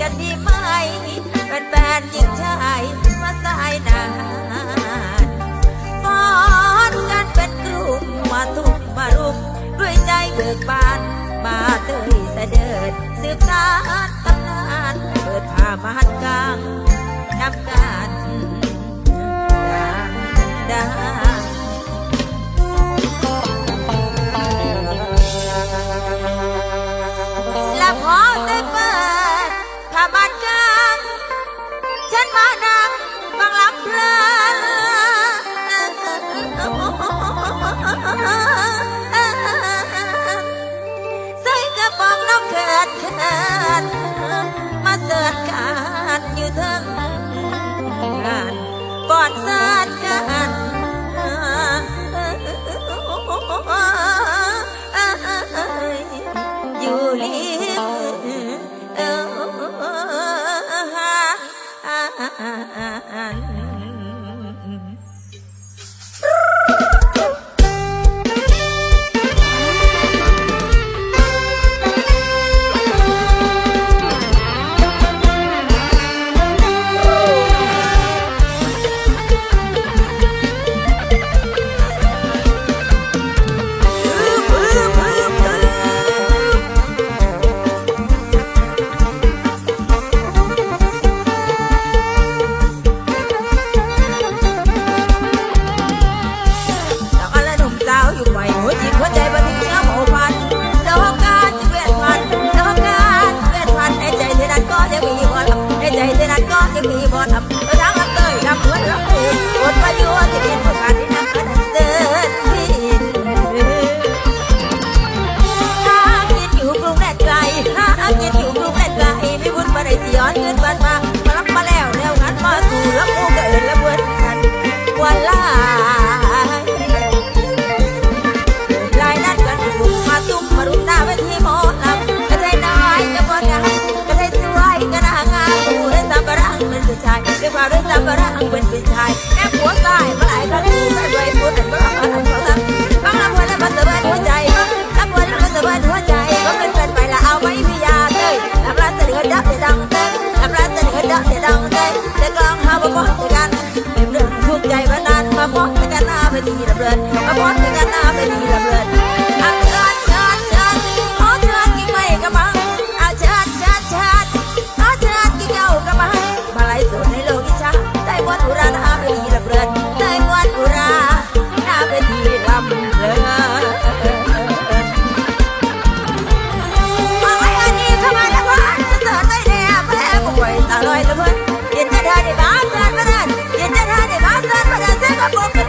กันดีไหมเป็นแฟนหญิงชายมาสายนานฟ้อนกันเป็นกลุ่มมาทุกมารุมด้วยใจเบิกบาน มาเตยเสด็จสืบสานตำนานเปิดผ้ามหันกลางนำการดังดัง เทิงงานก่อนเส ดัเสียดังเต้นทำร้ายเต้นเฮ็ดดับเสียดังเต้นเด็กกลองหาวบ่พอจะกันเป็นเรื่องทุกใจพนันมาพอจะกันหน้าไปดีระเบิดมาพอจะกันหน้าไปดีระเบิด boca.